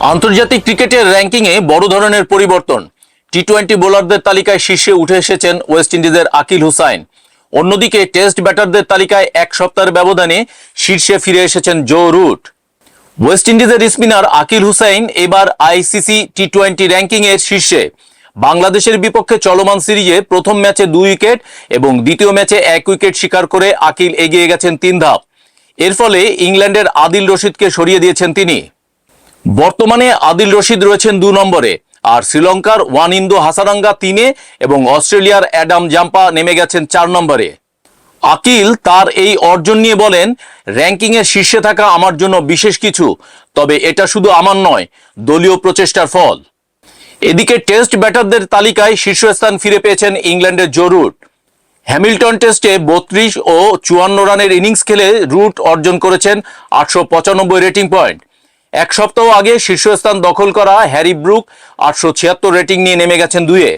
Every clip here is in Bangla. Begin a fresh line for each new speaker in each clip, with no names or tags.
আন্তর্জাতিক ক্রিকেটের র্যাঙ্কিংয়ে বড় ধরনের পরিবর্তন। টি টোয়েন্টি বোলারদের তালিকায় শীর্ষে উঠে এসেছেন ওয়েস্ট ইন্ডিজের আকিল হুসাইন। অন্যদিকে টেস্ট ব্যাটারদের তালিকায় এক সপ্তাহের ব্যবধানে শীর্ষে ফিরে এসেছেন জো রুট। ওয়েস্ট ইন্ডিজের স্পিনার আকিল হুসাইন এবার আইসিসি টি টোয়েন্টি র্যাঙ্কিং এর শীর্ষে। বাংলাদেশের বিপক্ষে চলমান সিরিজে প্রথম ম্যাচে দুই উইকেট এবং দ্বিতীয় ম্যাচে এক উইকেট শিকার করে আকিল এগিয়ে গেছেন তিন ধাপ। এর ফলে ইংল্যান্ডের আদিল রশিদকে সরিয়ে দিয়েছেন তিনি। বর্তমানে আদিল রশিদ রয়েছেন দু নম্বরে, আর শ্রীলঙ্কার ওয়ান ইন্দু হাসারাঙ্গা তিনে এবং অস্ট্রেলিয়ার অ্যাডাম জাম্পা নেমে গেছেন চার নম্বরে। আকিল তার এই অর্জন নিয়ে বলেন র্যাঙ্কিংয়ের শীর্ষে থাকা আমার জন্য বিশেষ কিছু, তবে এটা শুধু আমার নয়, দলীয় প্রচেষ্টার ফল। এদিকে টেস্ট ব্যাটারদের তালিকায় শীর্ষস্থান ফিরে পেয়েছেন ইংল্যান্ডের জরুট হ্যামিল্টন টেস্টে বত্রিশ ও চুয়ান্ন রানের ইনিংস খেলে রুট অর্জন করেছেন আটশো পঁচানব্বই রেটিং পয়েন্ট। এক সপ্তাহ আগে শীর্ষস্থান দখল করা হ্যারি ব্রুক আটশো ছিয়াত্তর রেটিং নিয়ে নেমে গেছেন দুয়ে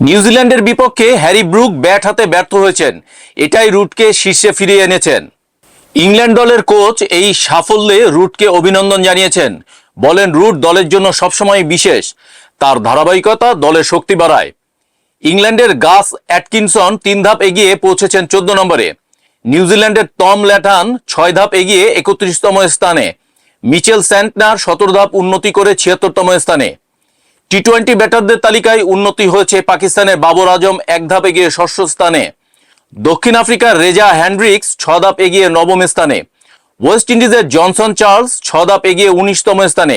নিউজিল্যান্ডের বিপক্ষে হ্যারি ব্রুক ব্যাট হাতে ব্যর্থ হয়েছেন। এটাই রুটকে শীর্ষে ফিরিয়ে এনেছেন। ইংল্যান্ড দলের কোচ এই সাফল্যে রুটকে অভিনন্দন জানিয়েছেন। বলেন, রুট দলের জন্য সবসময় বিশেষ। তার ধারাবাহিকতা দলের শক্তি বাড়ায়। ইংল্যান্ডের গাস অ্যাটকিনসন তিন ধাপ এগিয়ে পৌঁছেছেন চোদ্দ নম্বরে। নিউজিল্যান্ডের টম ল্যাটান ছয় ধাপ এগিয়ে একত্রিশতম স্থানে। মিচেল স্যান্টনার সতেরো ধাপ উন্নতি করে ছিয়াত্তরতম স্থানে। টি টোয়েন্টি ব্যাটারদের তালিকায় উন্নতি হয়েছে পাকিস্তানের বাবর আজম এক ধাপ এগিয়ে ষষ্ঠ স্থানে। দক্ষিণ আফ্রিকার রেজা হ্যান্ড্রিক্স ছ ধাপ এগিয়ে নবম স্থানে। ওয়েস্ট ইন্ডিজের জনসন চার্লস ছ ধাপ এগিয়ে উনিশতম স্থানে।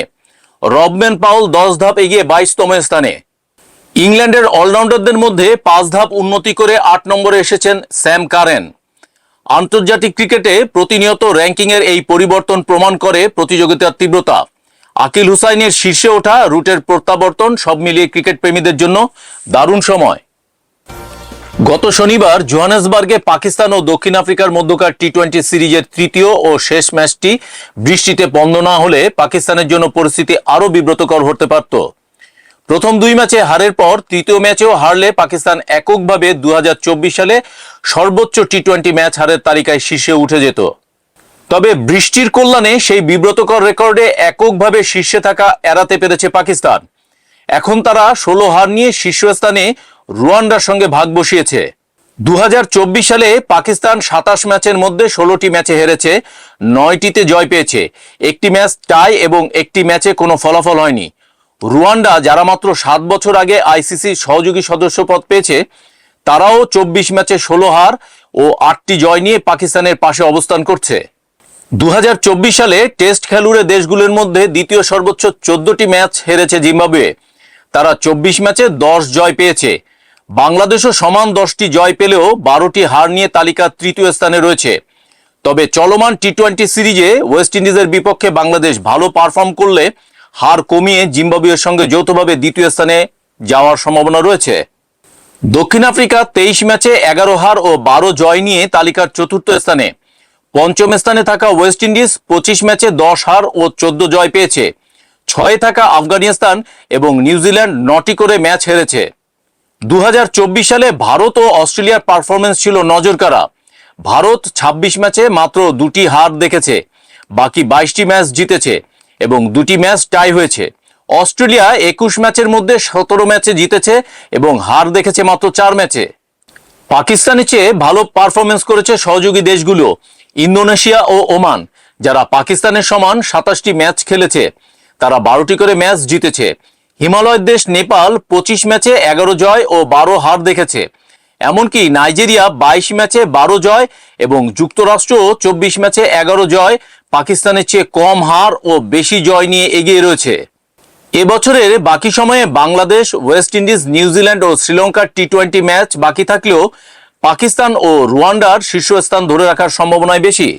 রবম্যান পাউল দশ ধাপ এগিয়ে বাইশতম স্থানে। ইংল্যান্ডের অলরাউন্ডারদের মধ্যে পাঁচ ধাপ উন্নতি করে আট নম্বরে এসেছেন স্যাম কারেন। আন্তর্জাতিক ক্রিকেটে প্রতিনিয়ত র্যাঙ্কিংয়ের এই পরিবর্তন প্রমাণ করে প্রতিযোগিতার তীব্রতা। আকিল হুসাইনের শীর্ষে ওঠা রুটের প্রত্যাবর্তন সব মিলিয়ে ক্রিকেট প্রেমীদের জন্য দারুণ সময়। গত শনিবার জোহানেসবার্গে পাকিস্তান ও দক্ষিণ আফ্রিকার মধ্যকার টি টোয়েন্টি সিরিজের তৃতীয় ও শেষ ম্যাচটি বৃষ্টিতে বন্ধ না হলে পাকিস্তানের জন্য পরিস্থিতি আরও বিব্রতকর হতে পারত। প্রথম দুই ম্যাচে হারের পর তৃতীয় ম্যাচেও হারলে পাকিস্তান এককভাবে দু হাজার চব্বিশ সালে সর্বোচ্চ টি টোয়েন্টি ম্যাচ হারের তালিকায় শীর্ষে উঠে যেত। তবে বৃষ্টির কল্যাণে সেই বিব্রতকর রেকর্ডে এককভাবে শীর্ষে থাকা এড়াতে পেরেছে পাকিস্তান। এখন তারা ষোলো হার নিয়ে শীর্ষস্থানে রুয়ান্ডার সঙ্গে ভাগ বসিয়েছে। দু হাজার চব্বিশ সালে পাকিস্তান সাতাশ ম্যাচের মধ্যে ষোলোটি ম্যাচে হেরেছে, নয়টিতে জয় পেয়েছে। একটি ম্যাচ টাই এবং একটি ম্যাচে কোনো ফলাফল হয়নি। রুয়ান্ডা, যারা মাত্র সাত বছর আগে আইসিসি সহযোগী সদস্য পদ পেয়েছে, তারাও চব্বিশ ম্যাচে ষোলো হার ও আটটি জয় নিয়ে পাকিস্তানের পাশে অবস্থান করছে। দু হাজার চব্বিশ সালে টেস্ট খেলুড়ে দেশগুলোর মধ্যে দ্বিতীয় সর্বোচ্চ চোদ্দটি ম্যাচ হেরেছে জিম্বাবুয়ে। তারা চব্বিশ ম্যাচে দশ জয় পেয়েছে। বাংলাদেশও সমান দশটি জয় পেলেও বারোটি হার নিয়ে তালিকার তৃতীয় স্থানে রয়েছে। তবে চলমান টি টোয়েন্টি সিরিজে ওয়েস্ট ইন্ডিজের বিপক্ষে বাংলাদেশ ভালো পারফর্ম করলে হার কমিয়ে জিম্বাবুয়ের সঙ্গে যৌথভাবে দ্বিতীয় স্থানে যাওয়ার সম্ভাবনা রয়েছে। দক্ষিণ আফ্রিকা তেইশ ম্যাচে এগারো হার ও বারো জয় নিয়ে তালিকার চতুর্থ স্থানে। পঞ্চম স্থানে থাকা ওয়েস্ট ইন্ডিজ পঁচিশ ম্যাচে দশ হার ও চোদ্দ জয় পেয়েছে। ছয়ে থাকা আফগানিস্তান এবং নিউজিল্যান্ড নটি করে ম্যাচ হেরেছে। দু হাজার চব্বিশ সালে ভারত ও অস্ট্রেলিয়ার পারফরমেন্স ছিল নজরকাড়া। ভারত ২৬ ম্যাচে মাত্র দুটি হার দেখেছে। বাকি বাইশটি ম্যাচ জিতেছে। এবং দুটি ম্যাচ টাই হয়েছে। অস্ট্রেলিয়া একুশ ম্যাচের মধ্যে সতেরো ম্যাচে জিতেছে এবং হার দেখেছে মাত্র চার ম্যাচে। পাকিস্তানের চেয়ে ভালো পারফরমেন্স করেছে সহযোগী দেশগুলো, ইন্দোনেশিয়া ও ওমান, যারা পাকিস্তানের সমান সাতাশটি ম্যাচ খেলেছে। তারা বারোটি করে ম্যাচ জিতেছে। হিমালয়ের দেশ নেপাল পঁচিশ ম্যাচে এগারো জয় ও বারো হার দেখেছে। এমনকি নাইজেরিয়া বাইশ ম্যাচে বারো জয় এবং যুক্তরাষ্ট্র চব্বিশ ম্যাচে এগারো জয় পাকিস্তানের চেয়ে কম হার ও বেশি জয় নিয়ে এগিয়ে রয়েছে। এবছরের বাকি সময়ে Bangladesh, West Indies New Zealand ও শ্রীলঙ্কার টি টোয়েন্টি ম্যাচ বাকি থাকলেও পাকিস্তান ও রুয়ান্ডার শীর্ষস্থান ধরে রাখার সম্ভাবনায় বেশি।